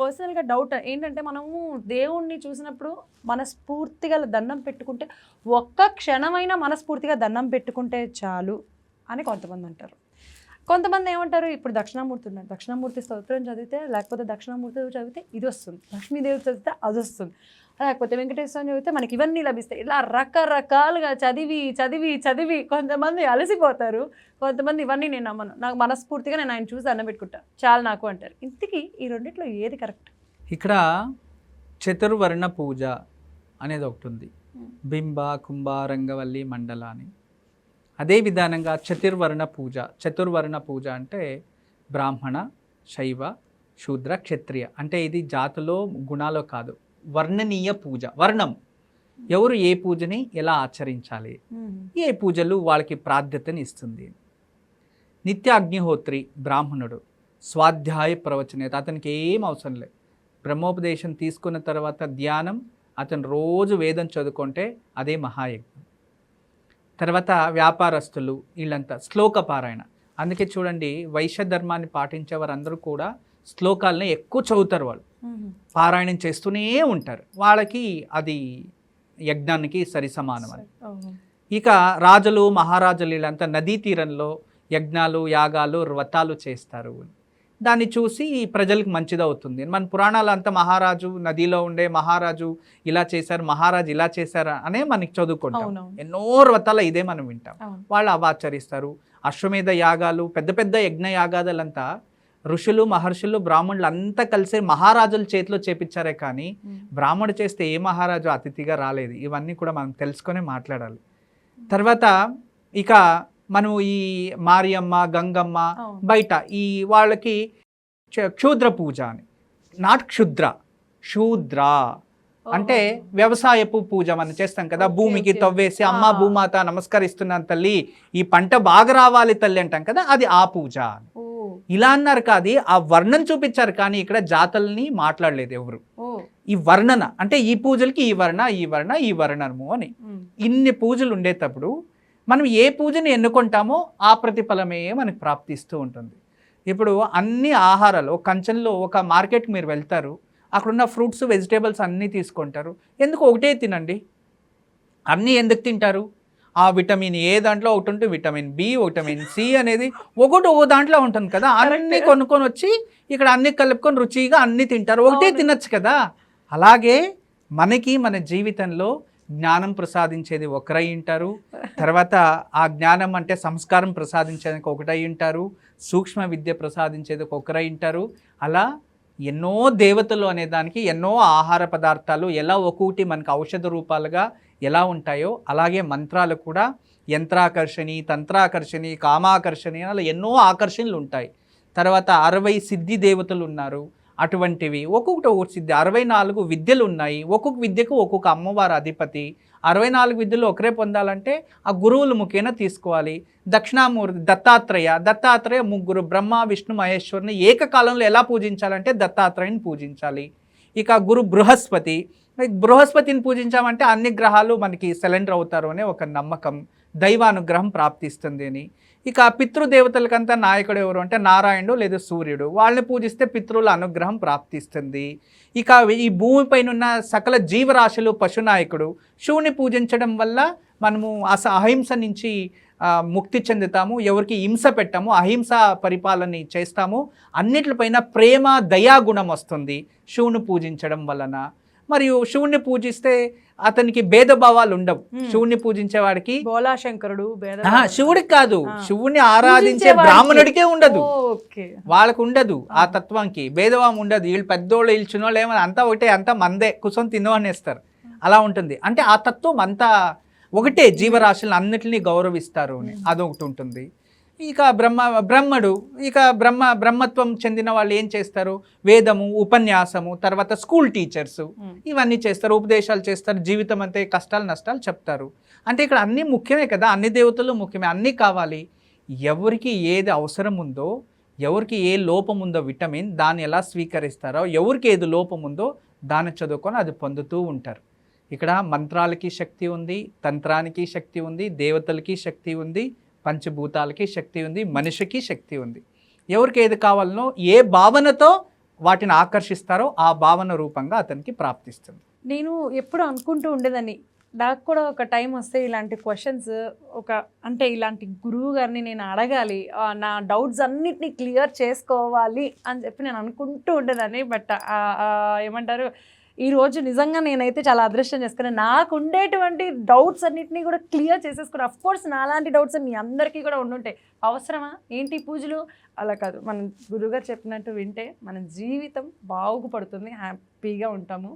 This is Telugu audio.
పర్సనల్గా డౌట్ ఏంటంటే మనము దేవుణ్ణి చూసినప్పుడు మనస్ఫూర్తిగా దండం పెట్టుకుంటే ఒక్క క్షణమైనా మనస్ఫూర్తిగా దండం పెట్టుకుంటే చాలు అని కొంతమంది అంటారు. కొంతమంది ఏమంటారు? ఇప్పుడు దక్షిణామూర్తి ఉన్నారు దక్షిణామూర్తి స్తోత్రం చదివితే లేకపోతే దక్షిణామూర్తి చదివితే ఇది వస్తుంది. లక్ష్మీదేవి చదివితే అది వస్తుంది. లేకపోతే వెంకటేశ్వరం చదివితే మనకి ఇవన్నీ లభిస్తాయి. ఇలా రకరకాలుగా చదివి చదివి చదివి కొంతమంది అలసిపోతారు. కొంతమంది ఇవన్నీ నేను నమ్మను. నాకు మనస్ఫూర్తిగా నేను ఆయన చూసి అన్నం పెట్టుకుంటా. చాలు నాకు అంటారు. ఇంతకీ ఈ రెండిట్లో ఏది కరెక్ట్? ఇక్కడ చతుర్వర్ణ పూజ అనేది ఒకటి ఉంది. బింబ కుంభ రంగవల్లి మండల అని. అదే విధానంగా చతుర్వర్ణ పూజ. చతుర్వర్ణ పూజ అంటే బ్రాహ్మణ శైవ శూద్ర క్షత్రియ. అంటే ఇది జాతిలో గుణాలో కాదు. వర్ణనీయ పూజ. వర్ణం. ఎవరు ఏ పూజని ఎలా ఆచరించాలి? ఏ పూజలు వాళ్ళకి ప్రాధ్యతని ఇస్తుంది? నిత్య అగ్నిహోత్రి బ్రాహ్మణుడు స్వాధ్యాయ ప్రవచనేత. అతనికి ఏం అవసరం లేదు. బ్రహ్మోపదేశం తీసుకున్న తర్వాత ధ్యానం అతను రోజు వేదం చదువుకుంటే అదే మహాయజ్ఞం. తర్వాత వ్యాపారస్తులు వీళ్ళంతా శ్లోక పారాయణ. అందుకే చూడండి వైశ్య ధర్మాన్ని పాటించే వారందరూ కూడా శ్లోకాలని ఎక్కువ చదువుతారు వాళ్ళు. పారాయణం చేస్తూనే ఉంటారు. వాళ్ళకి అది యజ్ఞానికి సరి సమానం అని. ఇక రాజులు మహారాజులు వీళ్ళంతా నదీ తీరంలో యజ్ఞాలు యాగాలు వ్రతాలు చేస్తారు. దాన్ని చూసి ఈ ప్రజలకు మంచిదవుతుంది. మన పురాణాలు అంతా మహారాజు నదిలో ఉండే మహారాజు ఇలా చేశారు మహారాజు ఇలా చేశారు అనే మనకి చదువుకుంటాం. ఎన్నో వ్రతాలు ఇదే మనం వింటాం. వాళ్ళు అవి ఆచరిస్తారు. అశ్వమేధ యాగాలు పెద్ద పెద్ద యజ్ఞ యాగాదులంతా ఋషులు మహర్షులు బ్రాహ్మణులు అంతా కలిసి మహారాజుల చేతిలో చేపించారే కానీ బ్రాహ్మణుడు చేస్తే ఏ మహారాజు అతిథిగా రాలేదు. ఇవన్నీ కూడా మనం తెలుసుకొని మాట్లాడాలి. తర్వాత ఇక మనం ఈ మారియమ్మ గంగమ్మ బయట ఈ వాళ్ళకి క్ష- క్షూద్ర పూజ అని. నాట్ క్షుద్ర శూద్ర. అంటే వ్యవసాయపు పూజ మనం చేస్తాం కదా భూమికి. తవ్వేసి అమ్మ. భూమాత నమస్కరిస్తున్నాను తల్లి ఈ పంట బాగా రావాలి తల్లి అంటాం కదా అది ఆ పూజ ఇలా అన్నారు కాదు ఆ వర్ణం చూపించారు కానీ ఇక్కడ జాతల్ని మాట్లాడలేదు ఎవరు. ఈ వర్ణన అంటే ఈ పూజలకి ఈ వర్ణ ఈ వర్ణ ఈ వర్ణము అని. ఇన్ని పూజలు ఉండేటప్పుడు మనం ఏ పూజని ఎన్నుకుంటామో ఆ ప్రతిఫలమే మనకు ప్రాప్తిస్తూ ఉంటుంది. ఇప్పుడు అన్ని ఆహారాలు ఒక కంచెంలో ఒక మార్కెట్కి మీరు వెళ్తారు అక్కడున్న ఫ్రూట్స్ వెజిటేబుల్స్ అన్నీ తీసుకుంటారు. ఎందుకు ఒకటే తినండి? అన్నీ ఎందుకు తింటారు? ఆ విటమిన్ ఏ దాంట్లో ఒకటి ఉంటే విటమిన్ బి విటమిన్ సి అనేది ఒకటి ఓ దాంట్లో ఉంటుంది కదా. అన్నీ. కొనుక్కొని వచ్చి ఇక్కడ అన్ని కలుపుకొని రుచిగా అన్ని తింటారు. ఒకటే. తినొచ్చు కదా. అలాగే మనకి మన జీవితంలో జ్ఞానం ప్రసాదించేది ఒకరై ఉంటారు. తర్వాత ఆ జ్ఞానం అంటే సంస్కారం ప్రసాదించేందుకు ఒకటై ఉంటారు. సూక్ష్మ విద్య ప్రసాదించేది ఒకరై ఉంటారు. అలా ఎన్నో దేవతలు అనే దానికి ఎన్నో ఆహార పదార్థాలు ఎలా ఒక్కొక్కటి మనకు ఔషధ రూపాలుగా ఎలా ఉంటాయో అలాగే మంత్రాలు కూడా యంత్రాకర్షణి తంత్రాకర్షణి కామాకర్షణి అలా ఎన్నో ఆకర్షణలు ఉంటాయి. తర్వాత అరవై సిద్ధి దేవతలు ఉన్నారు. అటువంటివి. ఒక్కొక్కటి ఒక్కొక్క సిద్ధి. అరవై నాలుగు విద్యలు ఉన్నాయి. ఒక్కొక్క విద్యకు ఒక్కొక్క అమ్మవారు అధిపతి. అరవై నాలుగు విద్యలు ఒకరే పొందాలంటే ఆ గురువులు ముఖేన తీసుకోవాలి. దక్షిణామూర్తి దత్తాత్రేయ. దత్తాత్రేయ ముగ్గురు బ్రహ్మ విష్ణు మహేశ్వరుని ఏకకాలంలో ఎలా పూజించాలంటే దత్తాత్రేయుని పూజించాలి. ఇక గురు బృహస్పతి. బృహస్పతిని పూజించామంటే అన్ని గ్రహాలు మనకి సిలిండర్ అవుతారు అనే ఒక నమ్మకం. దైవానుగ్రహం ప్రాప్తిస్తుంది అని. ఇక పితృదేవతలకంతా నాయకుడు ఎవరు అంటే నారాయణుడు లేదా సూర్యుడు. వాళ్ళని పూజిస్తే పితృల అనుగ్రహం ప్రాప్తిస్తుంది. ఇక ఈ భూమిపైన ఉన్న సకల జీవరాశులు పశునాయకుడు శివుని పూజించడం వల్ల మనము అస అహింస నుంచి ముక్తి చెందుతాము. ఎవరికి హింస పెట్టాము అహింస పరిపాలన చేస్తాము. అన్నిటిపైన ప్రేమ దయాగుణం వస్తుంది శివుని పూజించడం వలన. మరియు శివుణ్ణి పూజిస్తే అతనికి భేదభావాలు ఉండవు. శివుణ్ణి పూజించే వాడికి బోలా శంకరుడు భేద ఆహా, శివుడికి కాదు. శివుణ్ణి ఆరాధించే. బ్రాహ్మణుడికే ఉండదు. వాళ్ళకు ఉండదు ఆ తత్వంకి భేదభావం ఉండదు. వీళ్ళు పెద్దోళ్ళు వీళ్ళు చిన్నోళ్ళు ఏమని అంతా ఒకటే అంతా మందే. కూర్చొని తినవనేస్తారు అలా ఉంటుంది. అంటే ఆ తత్వం అంతా ఒకటే జీవరాశులను అన్నిటినీ గౌరవిస్తారు అని. అదొకటి ఉంటుంది. ఇక బ్రహ్మ బ్రహ్మడు ఇక బ్రహ్మ బ్రహ్మత్వం చెందిన వాళ్ళు ఏం చేస్తారు? వేదము ఉపన్యాసము తర్వాత స్కూల్ టీచర్స్. ఇవన్నీ చేస్తారు ఉపదేశాలు చేస్తారు జీవితం అంతే కష్టాలు నష్టాలు చెప్తారు. అంటే ఇక్కడ అన్నీ ముఖ్యమే కదా అన్ని దేవతలు ముఖ్యమే అన్నీ కావాలి. ఎవరికి ఏది అవసరం ఉందో ఎవరికి ఏ లోపం ఉందో విటమిన్ దాన్ని ఎలా స్వీకరిస్తారో ఎవరికి ఏది లోపం ఉందో దాన్ని చదువుకొని అది పొందుతూ ఉంటారు. ఇక్కడ మంత్రాలకి శక్తి ఉంది తంత్రానికి శక్తి ఉంది దేవతలకి శక్తి ఉంది పంచభూతాలకి శక్తి ఉంది మనిషికి శక్తి ఉంది. ఎవరికి ఏది కావాలనో ఏ భావనతో వాటిని ఆకర్షిస్తారో ఆ భావన రూపంగా అతనికి ప్రాప్తిస్తుంది. నేను ఎప్పుడు అనుకుంటూ ఉండేదాన్ని. నాకు కూడా ఒక టైం వస్తే ఇలాంటి క్వశ్చన్స్ ఒక అంటే ఇలాంటి గురువు గారిని నేను అడగాలి నా డౌట్స్ అన్నిటిని క్లియర్ చేసుకోవాలి అని చెప్పి నేను అనుకుంటూ ఉండేదాన్ని. బట్ ఏమంటారు ఈ రోజు నిజంగా నేనైతే చాలా అదృష్టం చేసుకున్నాను నాకు ఉండేటువంటి డౌట్స్ అన్నిటినీ కూడా క్లియర్ చేసేసుకుని అఫ్ కోర్స్ నాలాంటి డౌట్స్ మీ అందరికీ కూడా ఉండుంటాయి. అవసరమా? ఏంటి పూజలు? అలా కాదు. మనం గురువుగారు చెప్పినట్టు వింటే మన జీవితం బాగుపడుతుంది. హ్యాపీగా ఉంటాము.